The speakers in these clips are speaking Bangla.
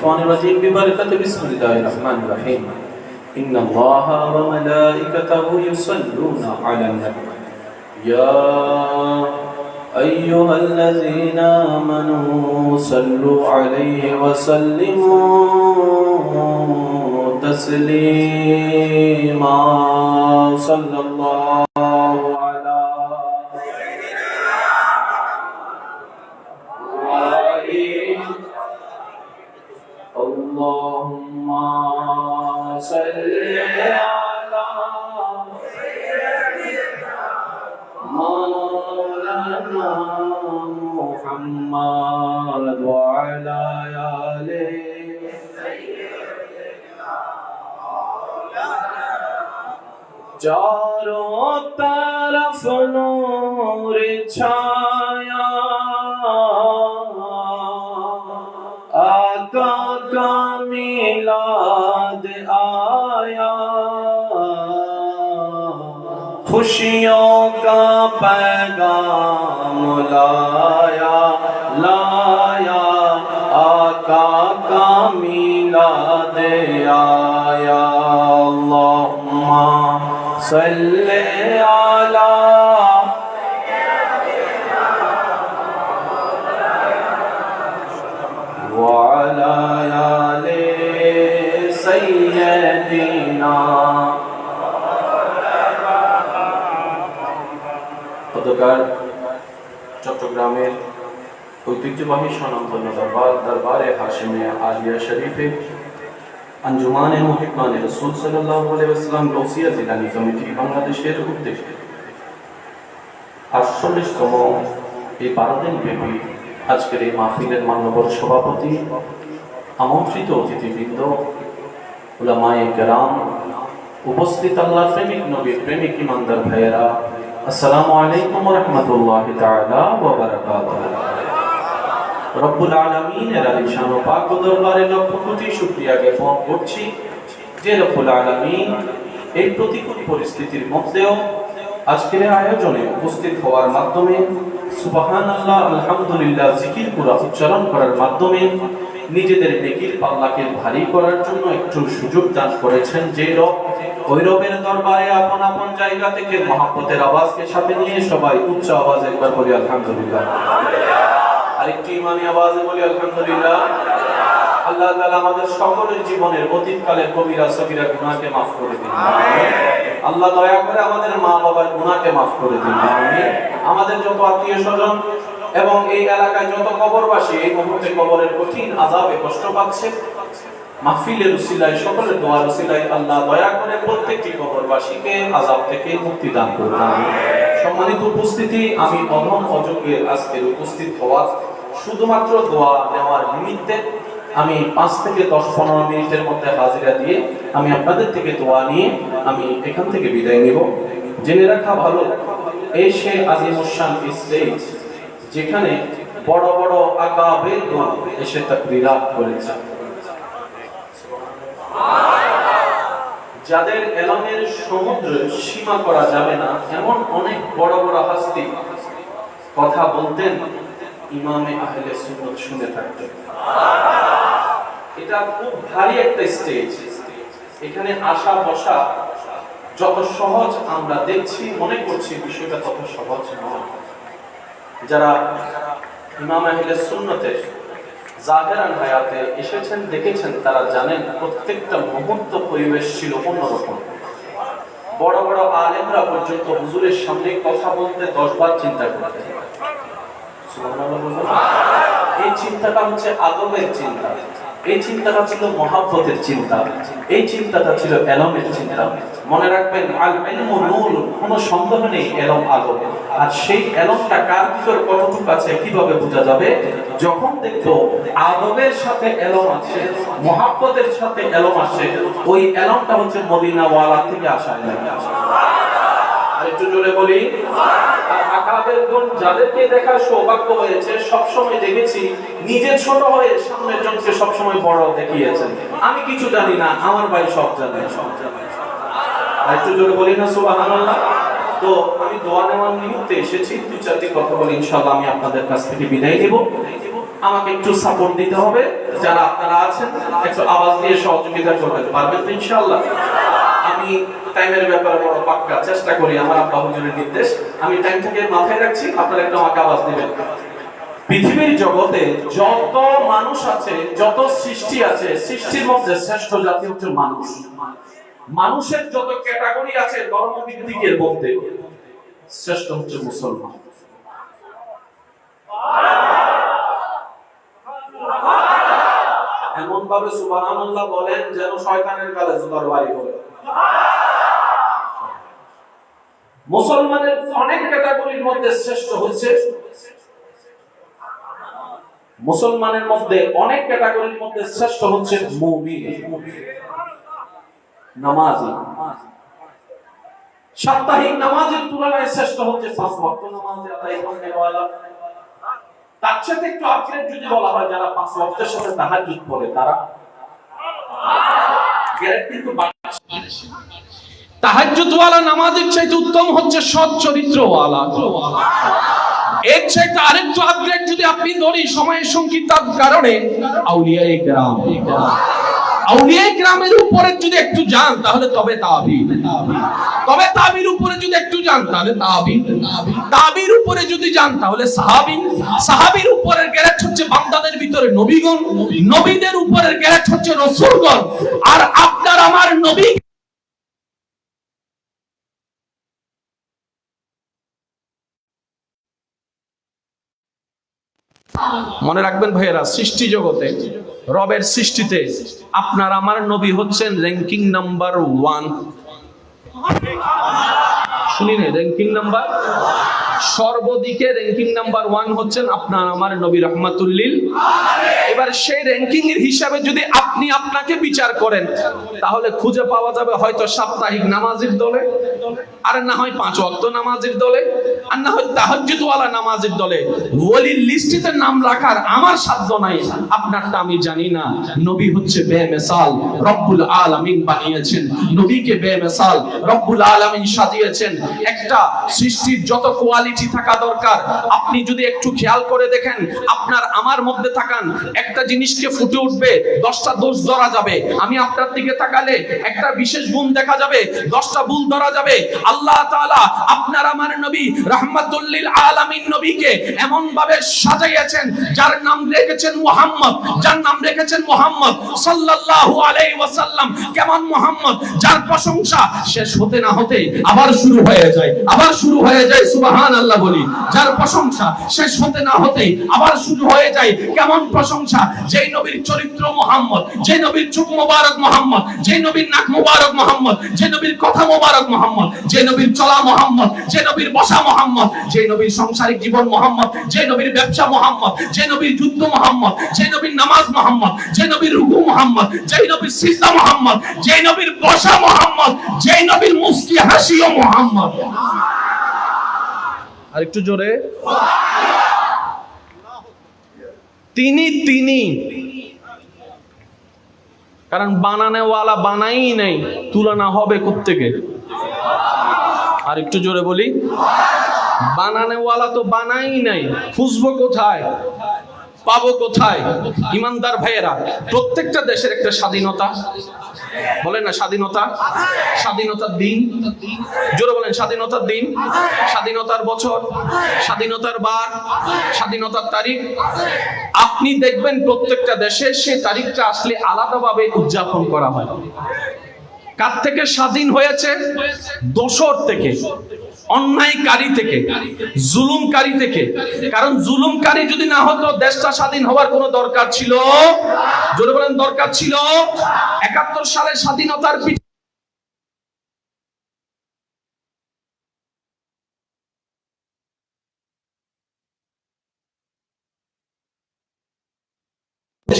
الشيطان الرجيم ببركة بسم الله الرحمن الرحيم. إن الله وملائكته يصلون على النبي. يا أيها الذين آمنوا صلوا عليه وسلموا تسليما. صلى الله محمد وعلى آل چاروں طرف نور چھایا آقا کا میلاد آیا۔ خوشیوں کا پیغام مولایا لایا آقا کا میلا دے آیا اللہم صلی علی وعلى آل سيدنا خدکار চট্টগ্রামের ঐতিহ্যবাহী স্বনামধন্য দরবার দরবারে হাশিমিয়া আলিয়া শরীফে আঞ্জুমানে মুহিবানে রসুল আলাইহি ওয়াসাল্লাম গৌসিয়া কমিটি বাংলাদেশের উদ্দেশ্যে আটচল্লিশতম এই বারো দিন ব্যাপী আজকের এই মাহফিলের মান্যবর সভাপতি, আমন্ত্রিত অতিথিবৃন্দ, উলামায়ে কেরাম, উপস্থিত আল্লাহ প্রেমিক নবীর প্রেমিক ইমানদার ভাইয়েরা আলাইকুম করছি এই প্রতিকূল পরিস্থিতির মধ্যেও আজকের আয়োজনে উপস্থিত হওয়ার মাধ্যমে সুবহানাল্লাহ, আলহামদুলিল্লাহ জিকির পুরা উচ্চারণ করার মাধ্যমে নিজেদের নেকির পাল্লাকে ভারী করার জন্য একটু সুযোগ দান করেছেন যে রব। ওই রবের দরবারে আপন আপন জায়গা থেকে মহাব্বতের আওয়াজকে সাথে নিয়ে সবাই উচ্চ আওয়াজ একবার বলি আলহামদুলিল্লাহ। আরেকটি ইমানি আওয়াজে বলি আলহামদুলিল্লাহ। আল্লাহ তাআলা আমাদের সকলের জীবনের অতীতকালের কবিরা সগীরা গুনাহকে maaf করে দিন। আল্লাহ দয়া করে আমাদের মা বাবার গুনাহকে maaf করে দিন। আমিন। আমাদের যত আত্মীয় স্বজন এবং এই এলাকায় যত কবরবাসী, এই মুহূর্তে কবরের কঠিন আযাবে কষ্ট পাচ্ছে। মাহফিলের উসিলায়, সকলের দোয়ার উসিলায় আল্লাহ দয়া করে প্রত্যেকটি কবরবাসীকে আযাব থেকে মুক্তি দান করুন। সম্মানিত উপস্থিতি, আমি অধম অযোগ্যের আজকের উপস্থিত হওয়া শুধুমাত্র দোয়া নেওয়ার নিমিত্তে আমি পাঁচ থেকে দশ পনেরো মিনিটের মধ্যে হাজিরা দিয়ে আমি আপনাদের থেকে দোয়া নিয়ে আমি এখান থেকে বিদায় নিব। জেনে রাখা ভালো এই সে আজিমুসান স্টেজ যেখানে বড় বড় আকাবের এসে তাকরিরাত করেছে। যাদের এলমের সমুদ্র সীমা করা যাবে না, এমন অনেক বড় বড় হাস্তি কথা বলতেন, ইমামে আহলে সুন্নত শুনে থাকতেন। এটা খুব ভারী একটা স্টেজ এখানে আসা বসা যত সহজ আমরা দেখছি, মনে করছি বিষয়টা তত সহজ নয়। যারা ইমাম সুন্নতের জাহেরান হায়াতে এসেছেন, দেখেছেন, তারা জানেন প্রত্যেকটা মুহূর্ত পরিবেশ ছিল অন্যরকম। বড় বড় আলেমরা পর্যন্ত হুজুরের সামনে কথা বলতে দশ বার চিন্তা করতেন এই চিন্তাটা হচ্ছে আদমের চিন্তা। এই চিন্তাটা ছিল মহাব্বতের চিন্তা। এই চিন্তাটা ছিল এলমের চিন্তা। মনে রাখবেন আল ইলমু নূর, কোনো সন্দেহ নেই এলম আলো আর সেই এলমটা কার ভিতর কতটুকু আছে কীভাবে বোঝা যাবে? যখন দেখতো আদবের সাথে এলম আছে, মহাব্বতের সাথে এলম আসে ওই এলমটা হচ্ছে মদিনাওয়ালা থেকে আসা এলম আর একটু জোরে বলি আকাবের গুণ যাদেরকে দেখার সৌভাগ্য হয়েছে দেখেছি, নিজে ছোট হয়ে সামনের জনকে বড় দেখিয়েছেন। আমি কিছু জানি না, আমার ভাই সব জানে। আর একটু জোরে বলি না, সুবহানাল্লাহ? তো আমি দোয়া নেওয়ার নিমিত্তে এসেছি দুই চারটি কথা বলি, ইনশাআল্লাহ আমি আপনাদের কাছ থেকে বিদায় নেব। আমাকে একটু সাপোর্ট দিতে হবে, যারা আপনারা আছেন, একটু আওয়াজ দিয়ে সহযোগিতা করবেন পারবেন তো, ইনশাআল্লাহ? আমি টাইমের ব্যাপারে বড় পাক্কা চেষ্টা করি আমার আব্বা হুজুরের নির্দেশ। আমি টাইমটাকে মাথায় রাখছি, আপনারা একটু আমাকে আওয়াজ দিবেন। পৃথিবীর জগতে যত মানুষ আছে, যত সৃষ্টি আছে, সৃষ্টির মধ্যে শ্রেষ্ঠ জাতি হচ্ছে মানুষ। মানুষের যত ক্যাটাগরি আছে, ধর্মভিত্তিকের মধ্যে শ্রেষ্ঠ হচ্ছে মুসলমান। এমন ভাবে সুবহানাল্লাহ বলেন যেন শয়তানের গালে জোগাড় বাড়ি হবে মুসলমানের অনেক ক্যাটাগরির মধ্যে শ্রেষ্ঠ হচ্ছে। মুসলমানের মধ্যে অনেক ক্যাটাগরির মধ্যে শ্রেষ্ঠ হচ্ছে মুমিন। নামাজি। সাপ্তাহিক নামাজের তুলনায় শ্রেষ্ঠ হচ্ছে পাঁচ ওয়াক্ত নামাজে। আদায় করনেওয়ালা তার সাথে একটু যদি বলা হয়, যারা পাঁচ সাথে তারা উত্তম হচ্ছে সৎ চরিত্রওয়ালা। এর আরেকটু আপগ্রেড যদি আপনি ধরি সময়ের সংকীর্তার কারণে আউলিয়া গ্রাম আউলিয়া গ্রামের উপরে যদি একটু যান, তাহলে তবে তাবি তবে তাবির উপরে যদি একটু যান, তাহলে তাবি তাবির উপরে যদি যান, তাহলে সাহাবি। সাহাবির উপরের গ্যারেজ হচ্ছে বান্দাদের ভিতরে নবীগণ। নবীদের উপরের গ্যারেজ হচ্ছে রসুলগণ। আর আপনার আমার নবী মনে রাখবেন ভাইয়েরা, সৃষ্টি জগতে, রবের সৃষ্টিতে আপনার, আমার নবী হচ্ছেন র্যাঙ্কিং নাম্বার ওয়ান শুনিনি র্যাঙ্কিং নাম্বার সর্বদিকে র্যাঙ্কিং নাম্বার ওয়ান হচ্ছেন আপনার আমার নবী রহমাতুল্লিল। এবার সেই র্যাঙ্কিং এর হিসাবে যদি আপনি আপনাকে বিচার করেন, তাহলে খুঁজে পাওয়া যাবে হয়তো সাপ্তাহিক নামাজের দলে, আর না হয় পাঁচ ওয়াক্ত নামাজের দলে, আর না হয় তাহাজ্জুদওয়ালা নামাজের দলে। ওলির লিস্টিতে নাম রাখার আমার সাধ্য নাই, আপনারটা আমি জানি না। নবী হচ্ছে বেমেসাল, রব্বুল আলামিন বানিয়েছেন। নবীকে বেমেসাল, রব্বুল আলামিন সাজিয়েছেন। একটা সৃষ্টির যত কোয়ালিটি থাকা দরকার। আপনি যদি একটু খেয়াল করে দেখেন, আপনার আমার মধ্যে থাকান, একটা জিনিসকে ফুটে উঠবে, দশটা দোষ ধরা যাবে। আমি আপনার দিকে তাকালে একটা বিশেষ গুণ দেখা যাবে, দশটা ভুল ধরা যাবে। আল্লাহ তাআলা আপনার আমার নবী রাহমাতুল্লিল আলামিন নবীকে এমন ভাবে সাজাইয়েছেন, যার নাম রেখেছেন মুহাম্মদ, যার নাম রেখেছেন মুহাম্মদ সাল্লাল্লাহু আলাইহি ওয়াসাল্লাম। কেমন মুহাম্মদ? যার প্রশংসা শেষ হতে না হতে আবার শুরু হয়ে যায়, আবার শুরু হয়ে যায়, সুবহানাল্লাহ। বলি যার প্রশংসা শেষ হতে না হতে আবার শুরু হয়ে যায় কেমন প্রশংসা যেই নবীর চরিত্র মুহাম্মদ যে নবীর চুপ মোবারক মুহাম্মদ যে নবীর নাক মোবারক মুহাম্মদ যে নবীর কথা মোবারক মুহাম্মদ যে নবীর চলা মোহাম্মদ যে নবীর বসা মোহাম্মদ যে নবীর সংসারিক জীবন মোহাম্মদ যে নবীর ব্যবসা মোহাম্মদ যে নবীর যুদ্ধ মোহাম্মদ যে নবীর নামাজ মোহাম্মদ যে নবীর রুকু মোহাম্মদ যে নবীর সিজদা মোহাম্মদ যে নবীর বসা মোহাম্মদ যে নবীর মুস্কি হাসিও মোহাম্মদ আর একটু জোরে। তিনি তিনি। কারণ বানানেওয়ালা বানাই নাই, তুলনা হবে কোত্থেকে? আর একটু জোরে বলি। বানানেওয়ালা তো বানাই নাই, খুঁজবো কোথায়? পাবো কোথায়? ইমানদার ভাইয়েরা, প্রত্যেকটা দেশের একটা স্বাধীনতা। বলেন না, স্বাধীনতা? স্বাধীনতার দিন। জোরে বলেন, স্বাধীনতার দিন। স্বাধীনতার বছর। স্বাধীনতার বার। স্বাধীনতার তারিখ। আপনি দেখবেন প্রত্যেকটা দেশে সেই তারিখটা আসলে আলাদাভাবে উদযাপন করা হয়। কার থেকে স্বাধীন হয়েছে? দোসর থেকে। অন্যায়কারী থেকে, জুলুমকারী থেকে। কারণ জুলুমকারী যদি না হতো, দেশটা স্বাধীন হওয়ার কোনো দরকার ছিল? জোরে বলেন, দরকার ছিল? একাত্তর সালে স্বাধীনতার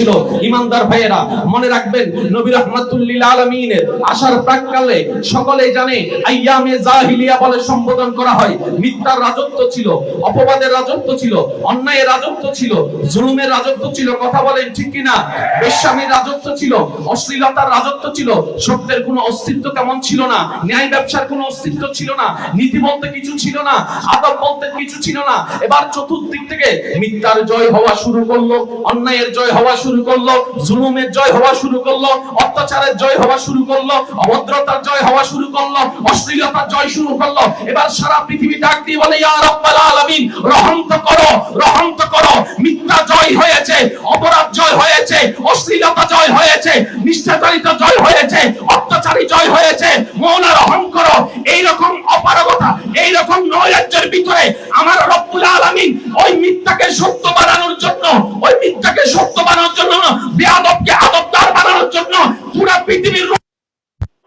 পিছনে ছিল ইমানদার ভাইয়েরা, মনে রাখবেন নবী রহমাতুল্লিল আলমিনের আসার প্রাককালে সকলেই জানে আইয়ামে জাহিলিয়া বলে সম্বোধন করা হয়। মিথ্যার রাজত্ব ছিল, অপবাদের রাজত্ব ছিল, অন্যায়ের রাজত্ব ছিল, জুলুমের রাজত্ব ছিল, কথা বলেন ঠিক কিনা? বেশ্যামীর রাজত্ব ছিল, অশ্লীলতার রাজত্ব ছিল, সত্যের কোনো অস্তিত্ব তেমন ছিল না, ন্যায় ব্যবসার কোনো অস্তিত্ব ছিল না, নীতি বলতে কিছু ছিল না, আদব বলতে কিছু ছিল না। এবার চতুর্দিক থেকে মিথ্যার জয় হওয়া শুরু করল, অন্যায়ের জয় হওয়া শুরু করল, জুলুমের জয় হওয়া শুরু করল, অত্যাচারের জয় হওয়া শুরু করল, অভদ্রতার জয় হওয়া শুরু করল, অশ্লীলতার জয় শুরু করল। এবার সারা পৃথিবী ডাক দিয়ে বলে, ইয়া রাব্বাল আলামিন রহম তো করো রহম তো করো। মিথ্যা জয় হয়েছে, অপরাধ জয় হয়েছে, অশ্লীলতা জয় হয়েছে, নিষ্ঠাচারিতা জয় হয়েছে, অত্যাচারী জয় হয়েছে মৌলা রহম করো এই রকম অপারগতা এই রকম নৈরাজ্যের ভিতরে আমার রব্বুল আলামিন ওই মিথ্যাকে সত্য বানানোর জন্য ওই মিথ্যাকে সত্য বানানোর জন্য বেয়াদবকে আদবদার বানানোর জন্য পুরো পৃথিবীর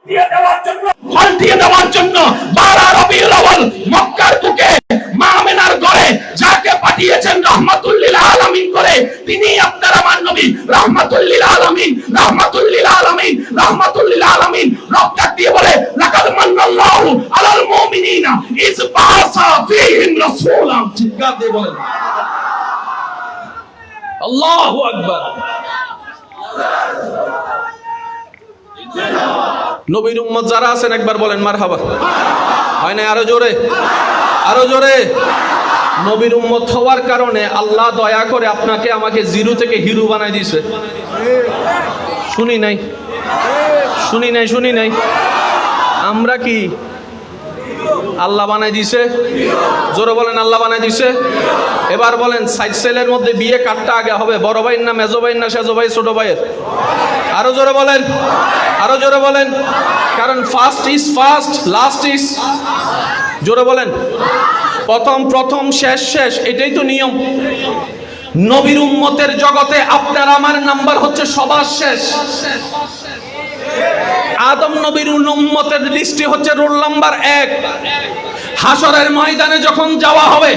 দিয়ে দেওয়ার জন্য পাল্টিয়ে দেওয়ার জন্য বারা রবিউল আউয়াল মক্কার বুকে মা আমেনার ঘরে যাকে পাঠিয়েছেন রহমাতুল্লিল আলামিন করে তিনি আপনার আমার নবী রহমাতুল্লিল আলামিন রহমাতুল্লিল আলামিন রহমাতুল্লিল আলামিন রব ডাক দিয়ে বলে লাকাদ মান্নাল্লাহু আলাল মুমিনিনা ইজ বাসা ফীহিম রাসূলান চিৎকার দিয়ে বলেন। আল্লাহু আকবার। নবীর উম্মত যারা আছেন, একবার বলেন মার হাবা হয় না আরও জোরে? আরও জোরে? নবীর উম্মত হওয়ার কারণে আল্লাহ দয়া করে আপনাকে আমাকে জিরো থেকে হিরো বানাই দিয়েছে। শুনি নাই। শুনি নাই শুনি নাই। আমরা কি আল্লাহ বানাই দিছে। জোরে বলেন, আল্লাহ বানাই দিছে। এবার বলেন সাইড সেলের মধ্যে বিয়ে কাটটা আগে হবে, বড় ভাইয়ের না মেজো ভাইয়ের না সেজো ভাই ছোট ভাইয়ের? আরও জোরে বলেন, আরও জোরে বলেন। কারণ first is first last is জোরে বলেন। প্রথম প্রথম, শেষ শেষ, এটাই তো নিয়ম। নবীর উম্মতের জগতে আপনার, আমার নাম্বার হচ্ছে সবার শেষ। আদম নবীর উম্মতের লিস্টে হচ্ছে রোল নাম্বার এক। হাসরের ময়দানে যখন যাওয়া হবে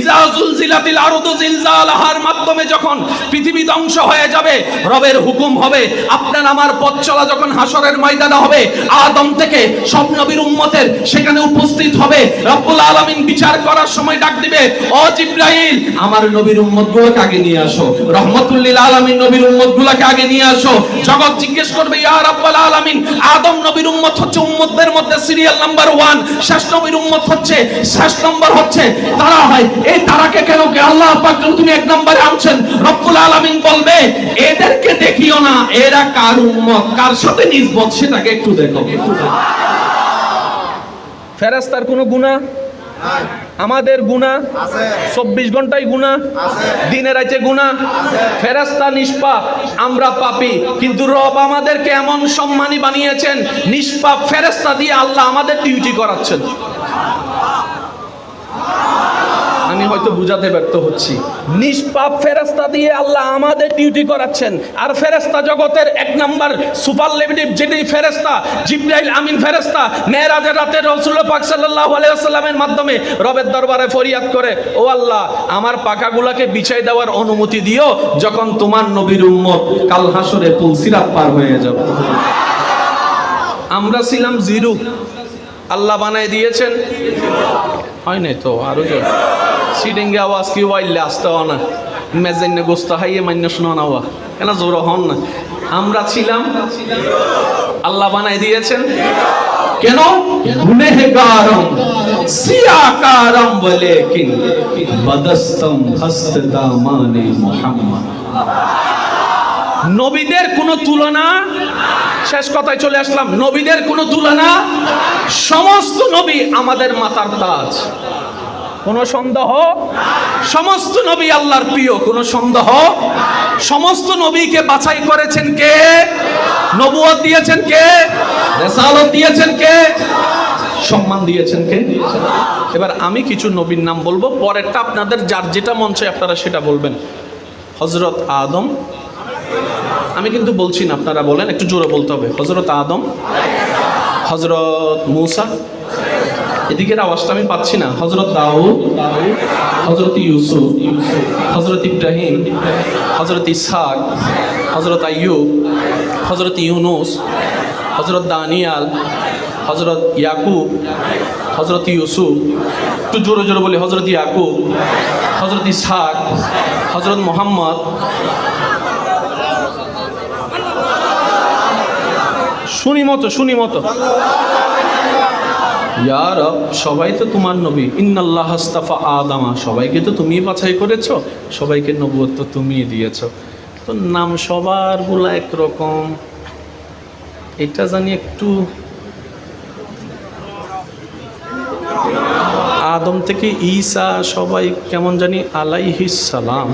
ইজাজুল জিলাতিল আরদু জিলজালাহার মাধ্যমে যখন পৃথিবী ধ্বংস হয়ে যাবে, রবের হুকুম হবে, আপনার আমার পথ চলা যখন হাসরের ময়দানে হবে, আদম থেকে সব নবীর উম্মতের সেখানে উপস্থিত হবে। রব্বুল আলামিন বিচার করার সময় ডাক দিবে, ও জিব্রাইল, আমার নবীর উম্মতগুলোকে আগে নিয়ে আসো। রহমতুল্লিল আলামিন নবীর উম্মতগুলোকে আগে নিয়ে আসো। জগৎ জিজ্ঞেস করবে, ইয়া রাব্বাল আলামিন, আদম নবীর উম্মত হচ্ছে উম্মতদের মধ্যে সিরিয়াল নাম্বার ওয়ান শেষ নবীর উম্মত হচ্ছে শেষ নম্বর হচ্ছে তারা হয়। এই তারাকে কেন কে? আল্লাহ পাক তুমি এক নম্বরে আনছেন। রব্বুল আলামিন বলবে এদেরকে দেখিও না এরা কার উম্মত? কার সাথে নিসবত? সেটাকে একটু দেখো। ফেরেস্তার কোনো গুনাহ? আমাদের গুণা চব্বিশ ঘন্টায় গুণা দিনে রাইতে গুণা ফেরাস্তা নিষ্পাপ আমরা পাপি। কিন্তু রব আমাদেরকে এমন সম্মানী বানিয়েছেন নিষ্পাপ ফেরেস্তা দিয়ে আল্লাহ আমাদের ডিউটি করাচ্ছেন। আমি হয়তো বুঝাতে ব্যর্থ হচ্ছি। নিষ্পাপ ফেরেস্তা দিয়ে আল্লাহ আমাদের ডিউটি করাচ্ছেন। আর ফেরেস্তা জগতের এক নাম্বার সুপারলেটিভ যেটি ফেরেস্তা জিব্রাইল আমিন ফেরেস্তা মেয়েরাজের রাতে রসুল্লাহ পাক সাল্লাল্লাহু আলাইহি ওয়াসাল্লামের মাধ্যমে রবের দরবারে ফরিয়াদ করে, ও আল্লাহ, আমার পাকাগুলাকে বিছাই দেওয়ার অনুমতি দিও যখন তোমার নবীর উম্মত কাল হাসরে পুলসিরাত পার হয়ে যাবে। আমরা ছিলাম জিরো। আল্লাহ বানায় দিয়েছেন। হয় নাই তো, আরও সিডিঙ্গে আওয়াজ কি ওয়াইলে আসতে হয় না। মেজাইনে গোস্ত হাইয়ে মান্য শোনা না ওয়া। কেন জোর হন না? আমরা ছিলাম। আল্লাহ বানাই দিয়েছেন। কেন? গুনেহগারম, সিয়াকারম বলে কিন বদস্তম হস্ত দামানে নবীদের কোনো তুলনা, শেষ কথায় চলে আসলাম, নবীদের কোনো তুলনা, সমস্ত নবী আমাদের মাতার তাজ। কোনো সন্দেহ? সমস্ত নবী আল্লাহর প্রিয়, কোনো সন্দেহ? সমস্ত নবীকে বাছাই করেছেন কে? নবুয়ত দিয়েছেন কে? রেসালত দিয়েছেন কে? সম্মান দিয়েছেন কে? এবার আমি কিছু নবীর নাম বলব, পরেরটা আপনাদের যার যেটা মন চায় আপনারা সেটা বলবেন। হজরত আদম আমি কিন্তু বলছি না, আপনারা বলেন, একটু জোরে বলতে হবে। হজরত আদম হজরত মুসা, এদিকের আওয়াজটা আমি পাচ্ছি না। হজরত দাউদ হজরত ইউসুফ হজরত ইব্রাহিম হজরত ইসহাক হজরত আইয়ুব হজরত ইউনুস হজরত দানিয়াল হজরত ইয়াকুব হজরত ইউসুফ। একটু জোরে জোরে বলি হজরত ইয়াকুব হজরত ইসহাক হজরত মোহাম্মদ শুনি মতো শুনি মতো। ইয়ার সবাই তো তোমার নবী। ইন্নাল্লাহ হাস্তাফা আদামা। সবাইকে তো তুমি বাছাই করেছ, সবাইকে নবুয়ত্ব তুমি দিয়েছ। তো নাম সবারগুলা একরকম। এটা জানি একটু আদম থেকে ঈসা সবাই কেমন জানি আলাইহিস সালাম।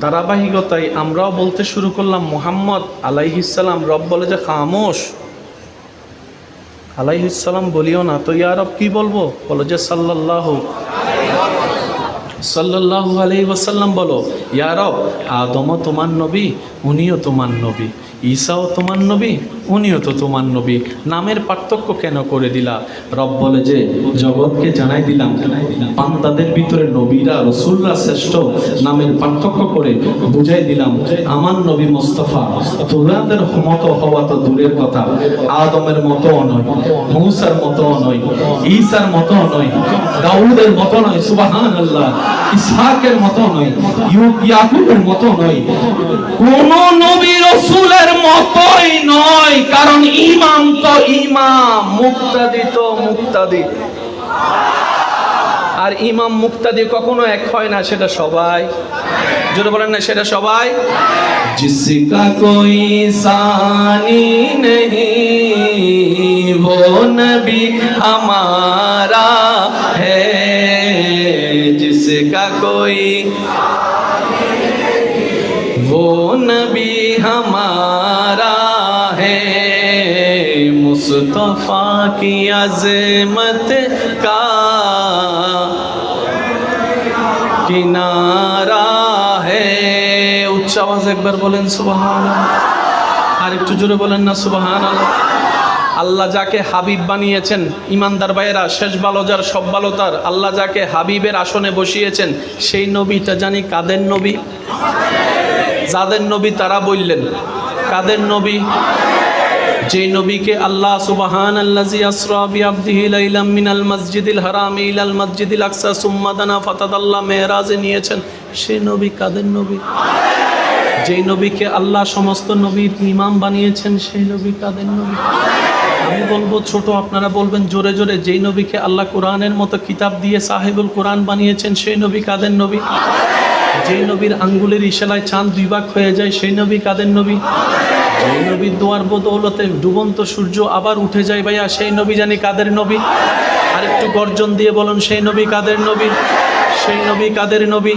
ধারাবাহিকতায় আমরাও বলতে শুরু করলাম, মোহাম্মদ আলাইহিসাল্লাম রব বলে যে, খামোশ। আলাইহিসাল্লাম বলিও না, তো ইয়ারব কি বলব? বলো যে, সাল্লাল্লাহু সাল্লাল্লাহু আলাইহি ওয়াসাল্লাম বলো ইয়ারব আদমও তোমার নবী, উনিও তোমার নবী, ঈসাও তোমার নবী, উনিও তো তোমার নবী। নামের পার্থক্য কেন করে দিলা? রব বলে যে, জগৎকে জানাই দিলাম, বান্দাদের ভিতরে নবীরা, রসুলরা শ্রেষ্ঠ। নামের পার্থক্য করে বুঝাই দিলাম, আমার নবী মোস্তফা তোলাদের মতো হওয়া তো দূরের কথা। আদমের মতো নয়, মৌসার মতো নয়, ঈসার মতো নয়, দাউদের মতো নয় সুবাহান আল্লাহ ইসহাকের মতো নয় ইউ- ইয়াকুবের মতো নয় কোন নবী রসুলের মতোই নয় কারণ ইমাম তো ইমাম মুক্তাদি তো মুক্তাদি আর ইমাম মুক্তাদি কখনো এক হয় না সেটা সবাই যদি বলেন না সেটা সবাই জিসকা কোই সানি नहीं वो नबी हमारा है जिसका कोई वो नबी हमारा है मुस्तफ़ा की अजमत का কিনারা হে উচ্চ আওয়াজ একবার বলেন সুবাহান আর একটু জোরে বলেন না সুবাহান আল্লাহ যাকে হাবিব বানিয়েছেন, ইমানদার ভাইয়েরা, শেষ ভালো যার, সব ভালো তার, আল্লাহ যাকে হাবিবের আসনে বসিয়েছেন, সেই নবীটা জানি কাদের নবী? যাদের নবী তারা বললেন, কাদের নবী? যে নবীকে আল্লাহ সুবহান আল্লাজি আসরা বিআবদিহি লাইলাম মিনাল মসজিদিল হারাম ইলাল মসজিদিল আকসা সুম্মা দানা ফাতাদাল্লাহ মেরাজে নিয়েছেন, সেই নবী কাদের নবী? যেই নবীকে আল্লাহ সমস্ত নবীর ইমাম বানিয়েছেন, সেই নবী কাদের নবী? আমি বলব, ছোট আপনারা বলবেন, জোরে জোরে, যেই নবীকে আল্লাহ কোরআনের মতো কিতাব দিয়ে সাহেবুল কোরআন বানিয়েছেন, সেই নবী কাদের নবী? যেই নবীর আঙ্গুলের ইশারায় চাঁদ দুই ভাগ হয়ে যায়, সেই নবী কাদের নবী? যেই নবীর দোয়ার বদৌলতে ডুবন্ত সূর্য আবার উঠে যায় ভাইয়া, সেই নবী জানি কাদের নবী? আর একটু গর্জন দিয়ে বলুন, সেই নবী কাদের নবী? সেই নবী কাদের নবী?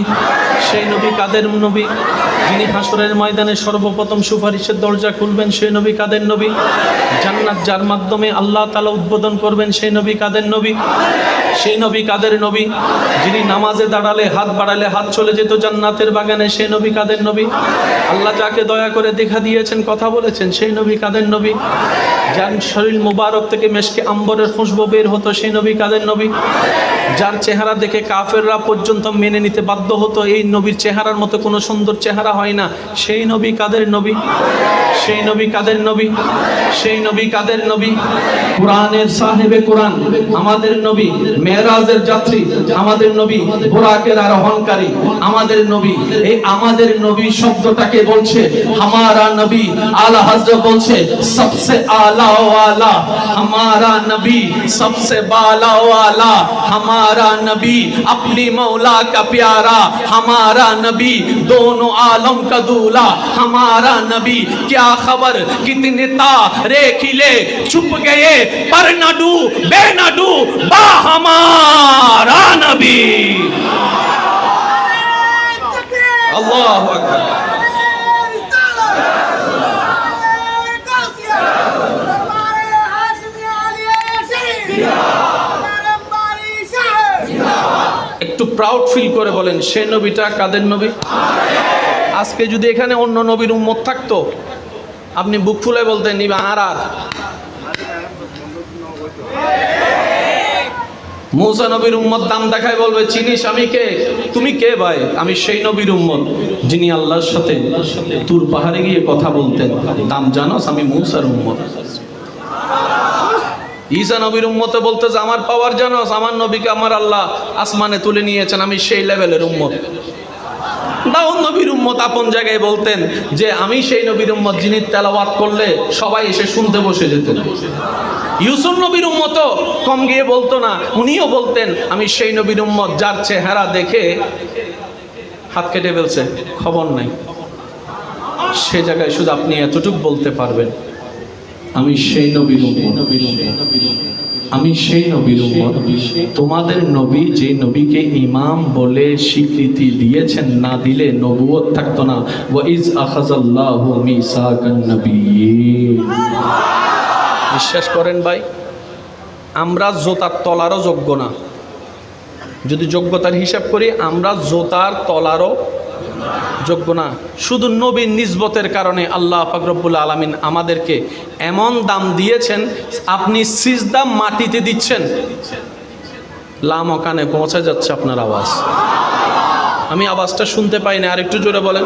সেই নবী কাদের নবী? যিনি হাসরের ময়দানে সর্বপ্রথম সুপারিশের দরজা খুলবেন, সেই নবী কাদের নবী? জান্নাত যার মাধ্যমে আল্লাহ তালা উদ্বোধন করবেন, সেই নবী কাদের নবী? সেই নবী কাদের নবী? যিনি নামাজে দাঁড়ালে, হাত বাড়ালে হাত চলে যেত জান্নাতের বাগানে, সেই নবী কাদের নবী? আল্লাহ যাকে দয়া করে দেখা দিয়েছেন, কথা বলেছেন, সেই নবী কাদের নবী? যার শরীর মুবারক থেকে মেশকে আম্বরের খুশবু বের হতো, সেই নবী কাদের নবী? যার চেহারা দেখে কাফেররা পর্যন্ত মেনে নিতে বাধ্য হতো, এই নবীর চেহারার মতো কোনো সুন্দর চেহারা হয় না, সেই নবী কাদের নবী? সেই নবী কাদের নবী সেই নবী কাদের নবী কোরআনের সাহেবে কোরআন আমাদের নবী মেরাজের যাত্রী আমাদের নবী বোরাকের আর অহংকারী আমাদের নবী এই আমাদের নবী শব্দটাকে বলছে হামারা নবী আলা হজরত বলছে সবসে আলা ওয়ালা हमारा नबी सबसे बाला वाला हमारा नबी अपनी मौला का प्यारा हमारा नबी दोनों आलम का दूल्हा हमारा नबी क्या खबर कितने तारे खिले छुप गए पर न डू बे न डू बा हमारा नबी अल्लाह अकबर একটু প্রাউড ফিল করে বলেন সে নবীটা কাদের নবী আজকে যদি এখানে অন্য নবীর উম্মত থাকতো আপনি বুক ফুলে বলতেন, নিবা আর আর। মৌসা নবীর উম্মত দাম দেখায় বলবে, চিনিস আমি কে? তুমি কে ভাই? আমি সেই নবীর উম্মত, যিনি আল্লাহর সাথে তুর পাহাড়ে গিয়ে কথা বলতেন। দাম জানোস, আমি মৌসার উম্মত। ঈসা নবীর উম্মতে বলতে আমার পাওয়ার জানোস, আমার নবীকে আমার আল্লাহ আসমানে তুলে নিয়েছেন, আমি সেই লেভেলের উম্মত। দাউদ নবীর উম্মত আপন জায়গায় বলতেন যে, আমি সেই নবীর উম্মত যিনি তেলাওয়াত করলে সবাই এসে শুনতে বসে যেতেন ইউসুফ নবীর উম্মত কম গিয়ে বলতো না, উনিও বলতেন, আমি সেই নবীর উম্মত যার চেহারা দেখে হাত কেটে ফেলছে, খবর নাই। সে জায়গায় শুধু আপনি এতটুক বলতে পারবেন, আমি সেই নবীর উম্মত। আমি সেই নবীর উম্মত। তোমাদের নবী যে নবীকে ইমাম বলে স্বীকৃতি দিয়েছেন না দিলে নবুয়ত থাকতো না। ওয়াইজ আখাযাল্লাহু মিসাকান নবী বিশ্বাস করেন ভাই আমরা জোতার তলারও যোগ্য না। যদি যোগ্যতার হিসাব করি আমরা জোতার তলারও যোগ্য না। শুধু নবীর নিজবতের কারণে আল্লাহ ফাকরবুল আলমিন আমাদেরকে এমন দাম দিয়েছেন, আপনি সিজদা মাটিতে দিচ্ছেন। লাম কানে পৌঁছে যাচ্ছে আপনার আওয়াজ। আমি আওয়াজটা শুনতে পাই না আর একটু জোরে বলেন।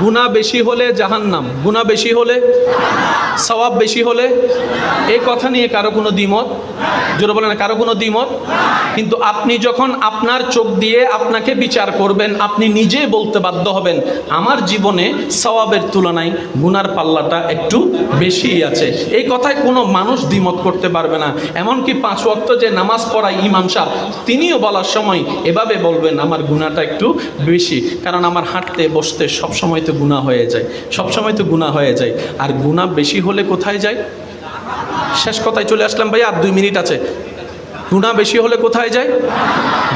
গুণা বেশি হলে জাহান্নাম গুণা বেশি হলে সওয়াব বেশি হলে এই কথা নিয়ে কারও কোনো দ্বিমত? জোরে বলেন, কারও কোনো দ্বিমত? কিন্তু আপনি যখন আপনার চোখ দিয়ে আপনাকে বিচার করবেন, আপনি নিজে বলতে বাধ্য হবেন, আমার জীবনে সওয়াবের তুলনায় গুনার পাল্লাটা একটু বেশি আছে। এই কথায় কোনো মানুষ দ্বিমত করতে পারবে না। এমনকি পাঁচ ওয়াক্ত যে নামাজ পড়ায় ইমাম সাহ তিনিও বলার সময় এভাবে বলবেন, আমার গুণাটা একটু বেশি। কারণ আমার হাঁটতে, বসতে সব সময় তো গুণা হয়ে যায়। সব সময় তো গুণা হয়ে যায়। আর গুণা বেশি হলে কোথায় যায়? শেষ কথায় চলে আসলাম, ভাই, আর দুই মিনিট আছে। গুণা বেশি হলে কোথায় যায়?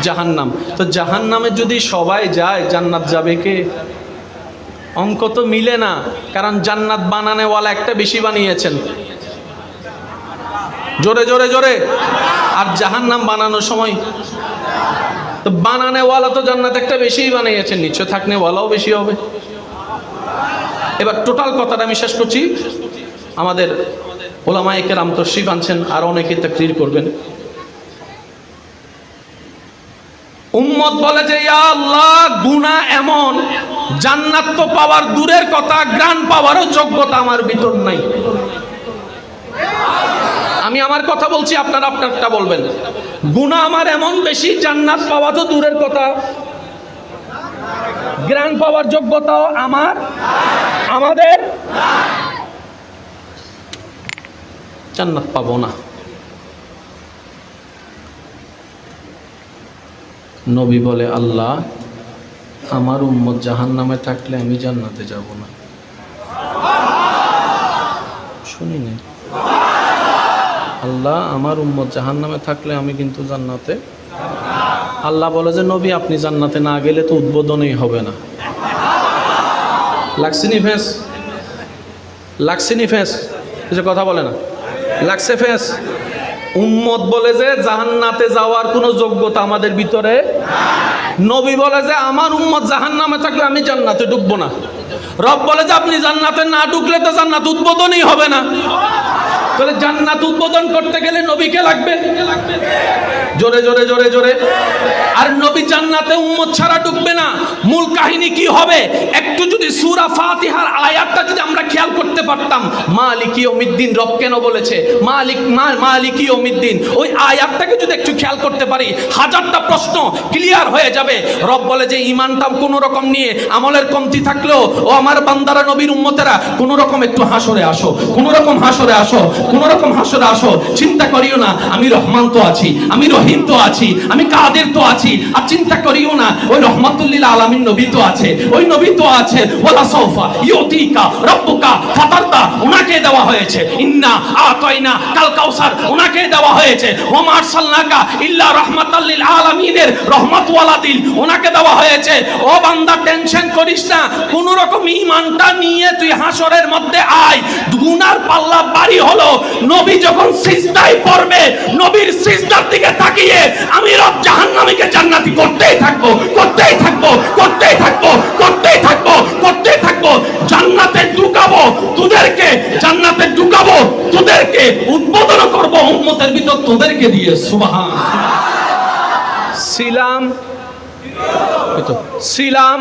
জাহান্নাম। তো জাহান্নামে যদি সবাই যায়, জান্নাত যাবে কে? অঙ্ক তো মিলে না, কারণ জান্নাত বানানেওয়ালা একটা বেশি বানিয়েছেন। জোরে জোরে জোরে। আর জাহান্নাম বানানোর সময় তো বানানেওয়ালা তো জান্নাত একটা বেশিই বানিয়েছেন নিশ্চয় থাকনেওয়ালাও বেশি হবে। এবার টোটাল কথাটা আমি শেষ করছি। আমাদের ওলামায়ে কেরাম তশরিফ আনছেন, আর অনেকে তাকরির করবেন। উম্মত বলে যে আল্লাহ, গুনাহ এমন, জান্নাত তো পাওয়ার দূরের কথা গ্রান পাওয়ারও যোগ্যতা আমার ভিতর নাই। আমি আমার কথা বলছি, আপনারা আপনারটা বলবেন। গুনাহ আমার এমন বেশি, জান্নাত পাওয়া তো দূরের কথা গ্রান পাওয়ার যোগ্যতাও আমার, আমাদের। জান্নাত পাবো না। নবী বলে, আল্লাহ, আমার উম্মত জাহান নামে থাকলে আমি জান্নাতে যাব না। শুনি নাই। আল্লাহ, আমার উম্মত জাহান নামে থাকলে আমি কিন্তু জান্নাতে আল্লাহ বলে যে, নবী, আপনি জান্নাতে না গেলে তো উদ্বোধনই হবে না। লাগছিনি ফেস? লাগছিনি ফেস? কিছু কথা বলে না। লাগছে ফেস? উম্মত বলে যে, জাহান্নাতে যাওয়ার কোনো যোগ্যতা আমাদের ভিতরে নবী বলে যে, আমার উম্মত জাহান্নামে থাকলে আমি জান্নাতে ঢুকবো না। রব বলে যে, আপনি জান্নাতে না ঢুকলে তো জান্নাত উদ্বোধনই হবে না। তাহলে জান্নাত উদ্বোধন করতে গেলে নবীকে লাগবে? জোরে জোরে জোরে জোরে। আর নবী জান্নাতে উম্মত ছাড়া ঢুকবে না। মূল কাহিনী কি হবে? একটু যদি সূরা ফাতিহার আয়াতটা যদি আমরা খেয়াল করতে পারতাম, মালিক ইয়ৌমিদ্দিন রব কেন বলেছে? মালিক মালিক ইয়ৌমিদ্দিন ওই আয়াতটাকে যদি একটু খেয়াল করতে পারি, হাজারটা প্রশ্ন ক্লিয়ার হয়ে যাবে। রব বলে যে ইমানটা কোনো রকম নিয়ে আমলের কমতি থাকলেও, ও আমার বান্দারা, নবীর উম্মতেরা, কোনো রকম একটু হাসরে আসো, কোনো রকম হাসরে আসো। কোনো রকম আসো, চিন্তা করিও না, আমি রহমান তো আছি, আমি রহিম তো আছি, আমি কাদের তো আছি, আর চিন্তা করিও না, ওই রহমাতুল্লিল আলামিন নবী তো আছে, ওই নবী তো আছে ওলা সৌফা ফাতারদা ওনাকে দেওয়া হয়েছে, ইন্না কাল কাউসার দেওয়া হয়েছে ইল্লা দেওয়া হয়েছে, ও বান্দা, টেনশন করিস না কোন রকম ইমানটা নিয়ে তুই হাসরের মধ্যে আয়, গুনার পাল্লা বাড়ি হলো নবী যখন সিজদায় পড়বে, নবীর সিজদার দিকে তাকিয়ে আমি রব জাহান্নামীকে জান্নাতি করতেই থাকব করতেই থাকব করতেই থাকব করতেই থাকব করতেই থাকব। জান্নাতে ঢুকাবো তোদেরকে, জান্নাতে ঢুকাবো তোদেরকে, উদ্বোধন করব উম্মতের ভিতর তোদেরকে দিয়ে, সুবহান। ছিলাম ছিলাম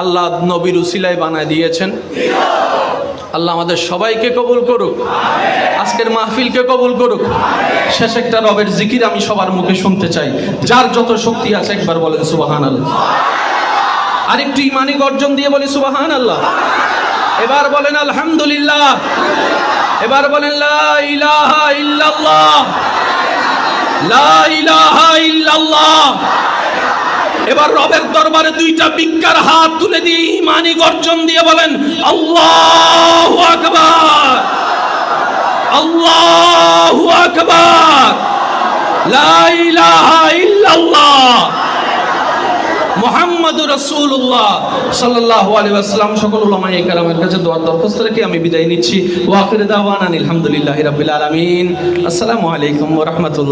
আল্লাহ নবীর উসিলায় বানায় দিয়েছেন। আল্লাহ আমাদের সবাইকে কবুল করুক। আজকের মাহফিলকে কবুল করুক। শেষ একটা রবের জিকির আমি সবার মুখে শুনতে চাই। যার যত শক্তি আছে একবার বলেন সুবাহান আল্লাহ আরেকটু ইমানি গর্জন দিয়ে বলি সুবাহান আল্লাহ এবার বলেন আলহামদুলিল্লাহ। এবার বলেন লা ইলাহা ইল্লাল্লাহ। লা ইলাহা ইল্লাল্লাহ। এবার রবের দরবারে দুইটা বিজ্ঞার হাত তুলে দিয়ে ইমানি গর্জন দিয়ে বলেন, আল্লাহু আল্লাহু ওয়াসাল্লাম, সকল আমি বিদায় নিচ্ছি। আলহামদুলিল্লাহি রাব্বিল আসসালামু আলাইকুম রাহমাতুল্লাহ।